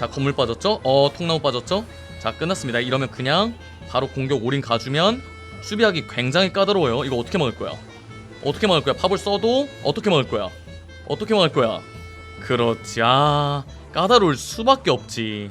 자 건물 빠졌죠? 어 통나무 빠졌죠? 자 끝났습니다. 이러면 그냥 바로 공격 올인 가주면 수비하기 굉장히 까다로워요. 이거 어떻게 막을 거야? 어떻게 막을 거야? 팝을 써도 어떻게 막을 거야? 어떻게 막을 거야? 그렇지. 아 까다로울 수밖에 없지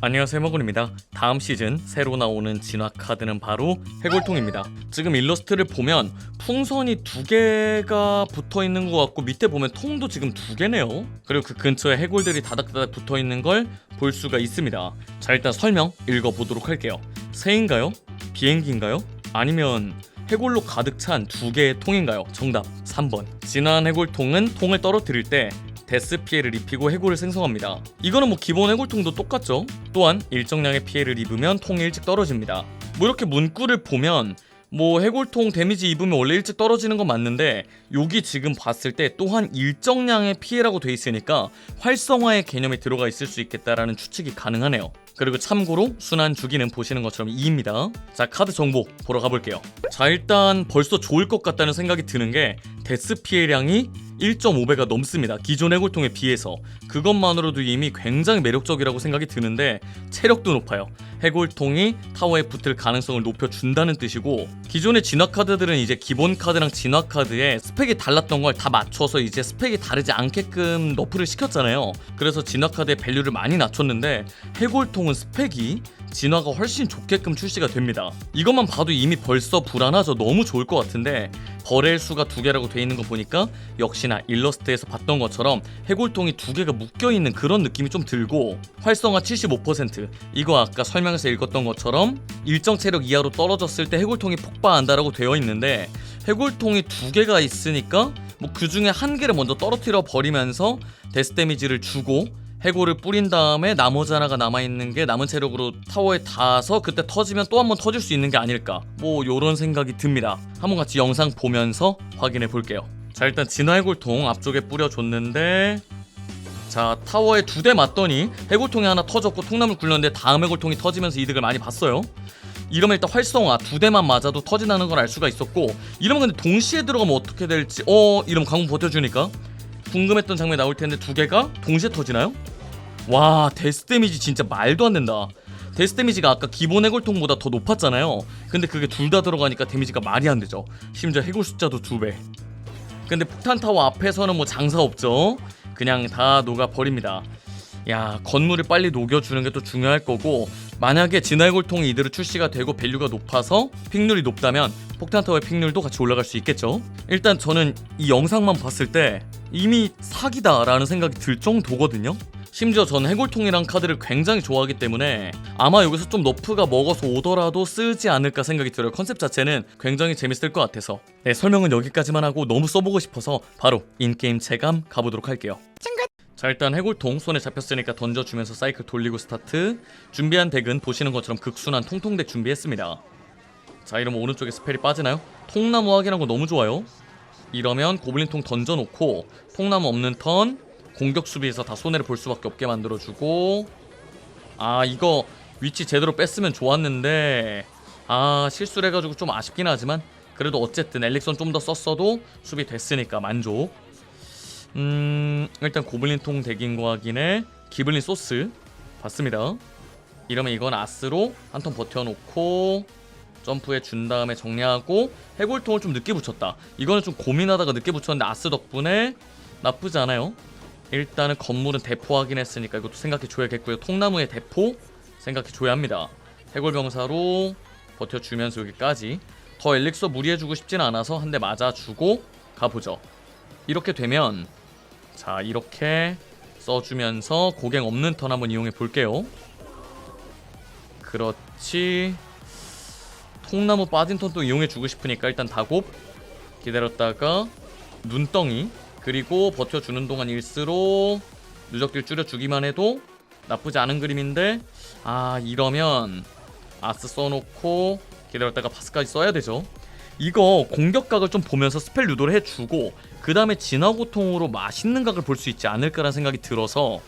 안녕하세요 먹군입니다 다음 시즌 새로 나오는 진화 카드는 바로 해골통입니다 지금 일러스트를 보면 풍선이 두 개가 붙어 있는 것 같고 밑에 보면 통도 지금 두 개네요 그리고 그 근처에 해골들이 다닥다닥 붙어 있는 걸 볼 수가 있습니다 자 일단 설명 읽어보도록 할게요 새인가요? 비행기인가요? 아니면 해골로 가득 찬 두 개의 통인가요? 정답 3번 진화한 해골통은 통을 떨어뜨릴 때 데스 피해를 입히고 해골을 생성합니다. 이거는 뭐 기본 해골통도 똑같죠. 또한 일정량의 피해를 입으면 통이 일찍 떨어집니다. 뭐 이렇게 문구를 보면 뭐 해골통 데미지 입으면 원래 일찍 떨어지는 건 맞는데 여기 지금 봤을 때 또한 일정량의 피해라고 돼 있으니까 활성화의 개념이 들어가 있을 수 있겠다라는 추측이 가능하네요. 그리고 참고로 순환 주기는 보시는 것처럼 2입니다. 자 카드 정보 보러 가볼게요. 자 일단 벌써 좋을 것 같다는 생각이 드는 게 데스 피해량이 1.5배가 넘습니다. 기존 해골통에 비해서 그것만으로도 이미 굉장히 매력적이라고 생각이 드는데 체력도 높아요. 해골통이 타워에 붙을 가능성을 높여준다는 뜻이고 기존의 진화 카드들은 이제 기본 카드랑 진화 카드에 스펙이 달랐던 걸 다 맞춰서 이제 스펙이 다르지 않게끔 너프를 시켰잖아요. 그래서 진화 카드의 밸류를 많이 낮췄는데 해골통은 스펙이 진화가 훨씬 좋게끔 출시가 됩니다. 이것만 봐도 이미 벌써 불안하죠. 너무 좋을 것 같은데 거래일 수가 두 개라고 돼 있는 거 보니까 역시나 일러스트에서 봤던 것처럼 해골통이 두 개가 묶여 있는 그런 느낌이 좀 들고 활성화 75% 이거 아까 설명에서 읽었던 것처럼 일정 체력 이하로 떨어졌을 때 해골통이 폭발한다라고 되어 있는데 해골통이 두 개가 있으니까 뭐 그 중에 한 개를 먼저 떨어뜨려 버리면서 데스 데미지를 주고 해골을 뿌린 다음에 나머지 하나가 남아있는 게 남은 체력으로 타워에 닿아서 그때 터지면 또 한 번 터질 수 있는 게 아닐까. 뭐 요런 생각이 듭니다. 한번 같이 영상 보면서 확인해 볼게요. 자 일단 진화 해골통 앞쪽에 뿌려줬는데 자 타워에 두 대 맞더니 해골통이 하나 터졌고 통나물 굴렸는데 다음 해골통이 터지면서 이득을 많이 봤어요. 이러면 일단 활성화 두 대만 맞아도 터진다는 걸 알 수가 있었고 이러면 근데 동시에 들어가면 어떻게 될지 어 이러면 강공 버텨주니까 궁금했던 장면이 나올 텐데 두 개가 동시에 터지나요? 와 데스 데미지 진짜 말도 안 된다. 데스 데미지가 아까 기본 해골통보다 더 높았잖아요. 근데 그게 둘 다 들어가니까 데미지가 말이 안 되죠. 심지어 해골 숫자도 두 배. 근데 폭탄 타워 앞에서는 뭐 장사 없죠. 그냥 다 녹아 버립니다. 야 건물을 빨리 녹여주는 게 또 중요할 거고 만약에 진화해골통이 이대로 출시가 되고 밸류가 높아서 픽률이 높다면 폭탄 타워의 픽률도 같이 올라갈 수 있겠죠. 일단 저는 이 영상만 봤을 때 이미 사기다 라는 생각이 들 정도거든요. 심지어 전 해골통이랑 카드를 굉장히 좋아하기 때문에 아마 여기서 좀 너프가 먹어서 오더라도 쓰지 않을까 생각이 들어요. 컨셉 자체는 굉장히 재밌을 것 같아서. 네, 설명은 여기까지만 하고 너무 써보고 싶어서 바로 인게임 체감 가보도록 할게요. 자 일단 해골통 손에 잡혔으니까 던져주면서 사이클 돌리고 스타트. 준비한 덱은 보시는 것처럼 극순한 통통덱 준비했습니다. 자 이러면 오른쪽에 스펠이 빠지나요? 통나무 확인한 거 너무 좋아요. 이러면 고블린통 던져놓고 통나무 없는 턴 공격 수비에서 다 손해를 볼 수밖에 없게 만들어주고. 아 이거 위치 제대로 뺐으면 좋았는데 아 실수를 해가지고 좀 아쉽긴 하지만 그래도 어쨌든 엘릭선 좀 더 썼어도 수비 됐으니까 만족 음 일단 고블린통 덱인 거 확인해 기블린 소스 봤습니다. 이러면 이건 아스로 한 턴 버텨놓고 점프해 준 다음에 정리하고 해골통을 좀 늦게 붙였다. 이거는 좀 고민하다가 늦게 붙였는데 아스 덕분에 나쁘지 않아요. 일단은 건물은 대포 확인했으니까 이것도 생각해 줘야겠고요. 통나무의 대포 생각해 줘야 합니다. 해골병사로 버텨주면서 여기까지. 더 엘릭서 무리해주고 싶진 않아서 한 대 맞아주고 가보죠. 이렇게 되면 자 이렇게 써주면서 고갱 없는 턴 한번 이용해 볼게요. 그렇지. 통나무 빠진 턴또 이용해 주고 싶으니까 일단 다곱. 기다렸다가 눈덩이 그리고 버텨주는 동안 일스로 누적딜 줄여주기만 해도 나쁘지 않은 그림인데 아 이러면 아스 써놓고 기다렸다가 파스까지 써야 되죠 이거 공격각을 좀 보면서 스펠 유도를 해주고 그 다음에 진화고통으로 맛있는 각을 볼 수 있지 않을까라는 생각이 들어서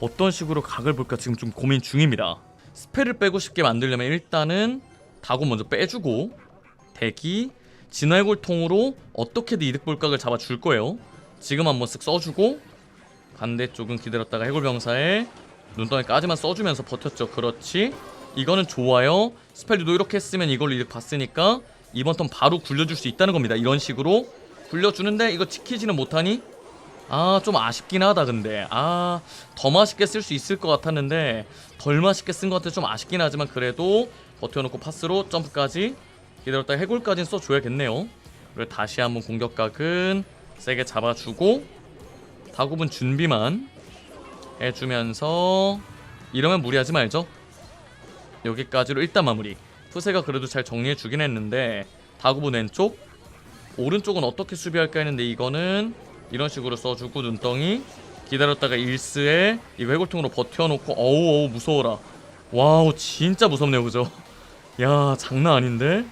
어떤 식으로 각을 볼까 지금 좀 고민 중입니다. 스펠을 빼고 싶게 만들려면 일단은 다고 먼저 빼주고 대기 진화골통으로 어떻게든 이득 볼각을 잡아줄 거예요. 지금 한번 쓱 써주고 반대쪽은 기다렸다가 해골병사에 눈덩이까지만 써주면서 버텼죠 그렇지 이거는 좋아요 스펠도 이렇게 했으면 이걸로 이득 봤으니까 이번 턴 바로 굴려줄 수 있다는 겁니다. 이런 식으로 굴려주는데 이거 지키지는 못하니? 아 좀 아쉽긴 하다 근데. 아 더 맛있게 쓸 수 있을 것 같았는데 덜 맛있게 쓴 것 같아 좀 아쉽긴 하지만 그래도 버텨놓고 파스로 점프까지 기다렸다 해골까지는 써줘야겠네요. 그리고 다시 한번 공격각은 세게 잡아주고 다굽은 준비만 해주면서 이러면 무리하지 말죠. 여기까지로 일단 마무리 푸세가 그래도 잘 정리해주긴 했는데 다굽은 왼쪽 오른쪽은 어떻게 수비할까 했는데 이거는 이런 식으로 써주고 눈덩이 기다렸다가 일스에 이 회골통으로 버텨놓고 어우 어우 무서워라. 와우 진짜 무섭네요 그죠? 야 장난 아닌데?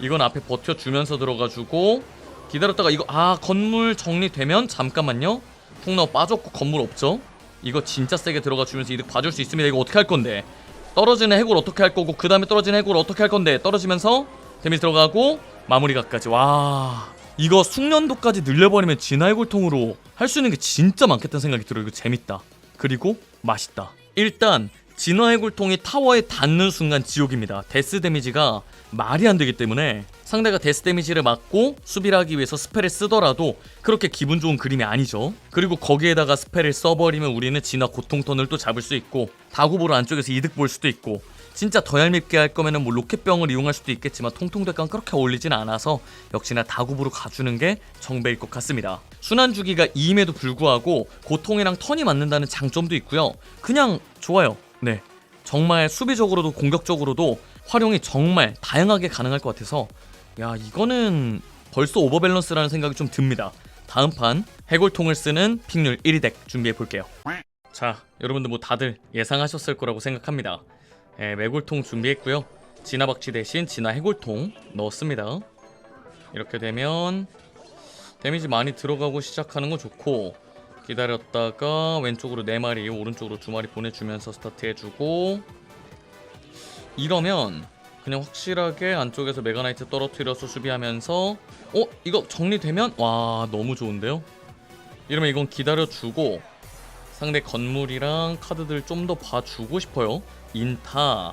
이건 앞에 버텨주면서 들어가주고 기다렸다가 이거 아 건물 정리되면 잠깐만요. 통나무 빠졌고 건물 없죠? 이거 진짜 세게 들어가 주면서 이득 봐줄 수 있습니다. 이거 어떻게 할 건데 떨어지는 해골 어떻게 할 거고 그 다음에 떨어지는 해골 어떻게 할 건데 떨어지면서 데미지 들어가고 마무리각까지. 와 이거 숙련도까지 늘려버리면 진화해골통으로 할 수 있는 게 진짜 많겠다는 생각이 들어요. 이거 재밌다. 그리고 맛있다. 일단 진화 해골통이 타워에 닿는 순간 지옥입니다 데스 데미지가 말이 안 되기 때문에 상대가 데스 데미지를 맞고 수비를 하기 위해서 스펠을 쓰더라도 그렇게 기분 좋은 그림이 아니죠 그리고 거기에다가 스펠을 써버리면 우리는 진화 고통턴을 또 잡을 수 있고 다구보를 안쪽에서 이득 볼 수도 있고 진짜 더 얄밉게 할 거면은 뭐 로켓병을 이용할 수도 있겠지만 통통대강 그렇게 어울리진 않아서 역시나 다굽으로 가주는 게 정배일 것 같습니다. 순환 주기가 2임에도 불구하고 고통이랑 턴이 맞는다는 장점도 있고요. 그냥 좋아요. 네. 정말 수비적으로도 공격적으로도 활용이 정말 다양하게 가능할 것 같아서 야 이거는 벌써 오버밸런스라는 생각이 좀 듭니다. 다음 판 해골통을 쓰는 픽률 1위 덱 준비해 볼게요. 자, 여러분들 뭐 다들 예상하셨을 거라고 생각합니다. 예, 매골통 준비했고요. 진화박쥐 대신 진화 해골통 넣었습니다. 이렇게 되면 데미지 많이 들어가고 시작하는 거 좋고 기다렸다가 왼쪽으로 4마리 오른쪽으로 2마리 보내주면서 스타트 해주고 이러면 그냥 확실하게 안쪽에서 메가나이트 떨어뜨려서 수비하면서 어? 이거 정리되면? 와 너무 좋은데요? 이러면 이건 기다려주고 상대 건물이랑 카드들 좀 더 봐주고 싶어요 인타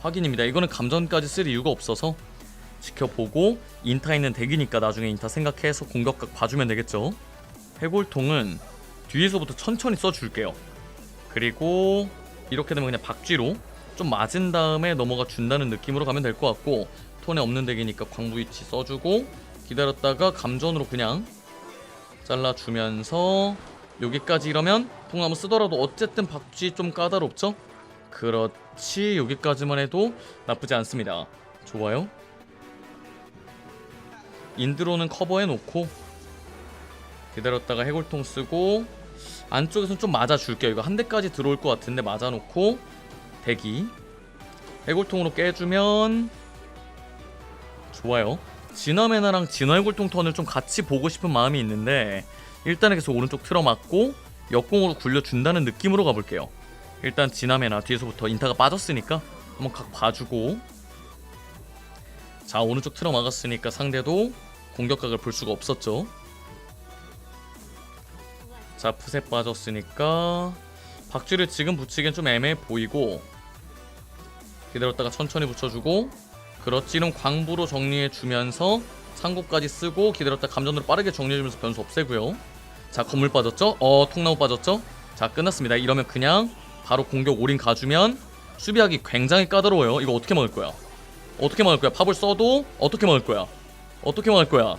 확인입니다 이거는 감전까지 쓸 이유가 없어서 지켜보고 인타 있는 덱이니까 나중에 인타 생각해서 공격각 봐주면 되겠죠 해골통은 뒤에서부터 천천히 써줄게요. 그리고 이렇게 되면 그냥 박쥐로 좀 맞은 다음에 넘어가 준다는 느낌으로 가면 될 것 같고 톤에 없는 덱이니까 광부 위치 써주고 기다렸다가 감전으로 그냥 잘라주면서 여기까지 이러면 통나무 쓰더라도 어쨌든 박쥐 좀 까다롭죠? 그렇지 여기까지만 해도 나쁘지 않습니다. 좋아요. 인드로는 커버해 놓고 기다렸다가 해골통 쓰고 안쪽에선 좀 맞아줄게요. 이거 한 대까지 들어올 것 같은데 맞아놓고 대기. 해골통으로 깨주면 좋아요. 진화메나랑 진화해골통 턴을 좀 같이 보고 싶은 마음이 있는데 일단은 계속 오른쪽 틀어맞고 역공으로 굴려준다는 느낌으로 가볼게요. 일단 진화메나 뒤에서부터 인타가 빠졌으니까 한번 각 봐주고. 자 오른쪽 틀어 막았으니까 상대도 공격각을 볼 수가 없었죠 자 푸세 빠졌으니까 박쥐를 지금 붙이기엔 좀 애매해 보이고 기다렸다가 천천히 붙여주고 그렇지 이런 광부로 정리해주면서 상고까지 쓰고 기다렸다 감전으로 빠르게 정리해주면서 변수 없애고요. 자 건물 빠졌죠? 어 통나무 빠졌죠? 자 끝났습니다. 이러면 그냥 바로 공격 올인 가주면 수비하기 굉장히 까다로워요. 이거 어떻게 막을 거야? 어떻게 막을 거야? 팝을 써도 어떻게 막을 거야? 어떻게 막을 거야?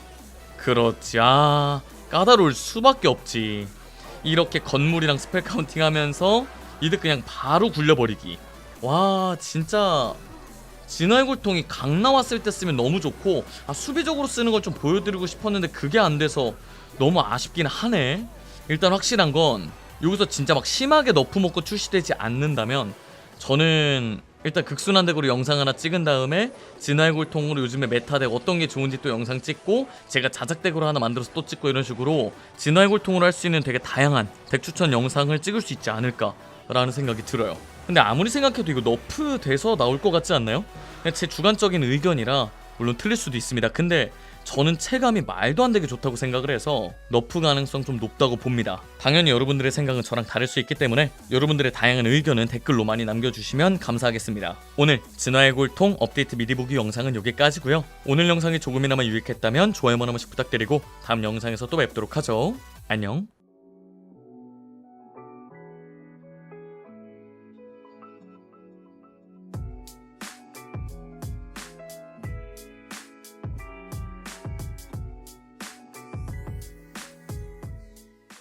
그렇지. 아 까다로울 수밖에 없지 이렇게 건물이랑 스펠 카운팅 하면서 이득 그냥 바로 굴려버리기. 와 진짜 진화의 골통이 강 나왔을 때 쓰면 너무 좋고 아, 수비적으로 쓰는 걸 좀 보여드리고 싶었는데 그게 안 돼서 너무 아쉽긴 하네. 일단 확실한 건 여기서 진짜 막 심하게 너프 먹고 출시되지 않는다면 저는 일단 극순환 덱으로 영상 하나 찍은 다음에 진화의 골통으로 요즘에 메타 덱 어떤 게 좋은지 또 영상 찍고 제가 자작 덱으로 하나 만들어서 또 찍고 이런 식으로 진화의 골통으로 할 수 있는 되게 다양한 덱 추천 영상을 찍을 수 있지 않을까라는 생각이 들어요. 근데 아무리 생각해도 이거 너프 돼서 나올 것 같지 않나요? 그냥 제 주관적인 의견이라 물론 틀릴 수도 있습니다. 근데 저는 체감이 말도 안 되게 좋다고 생각을 해서 너프 가능성 좀 높다고 봅니다. 당연히 여러분들의 생각은 저랑 다를 수 있기 때문에 여러분들의 다양한 의견은 댓글로 많이 남겨주시면 감사하겠습니다. 오늘 진화의 골통 업데이트 미리 보기 영상은 여기까지고요. 오늘 영상이 조금이나마 유익했다면 좋아요만 한 번씩 부탁드리고 다음 영상에서 또 뵙도록 하죠. 안녕.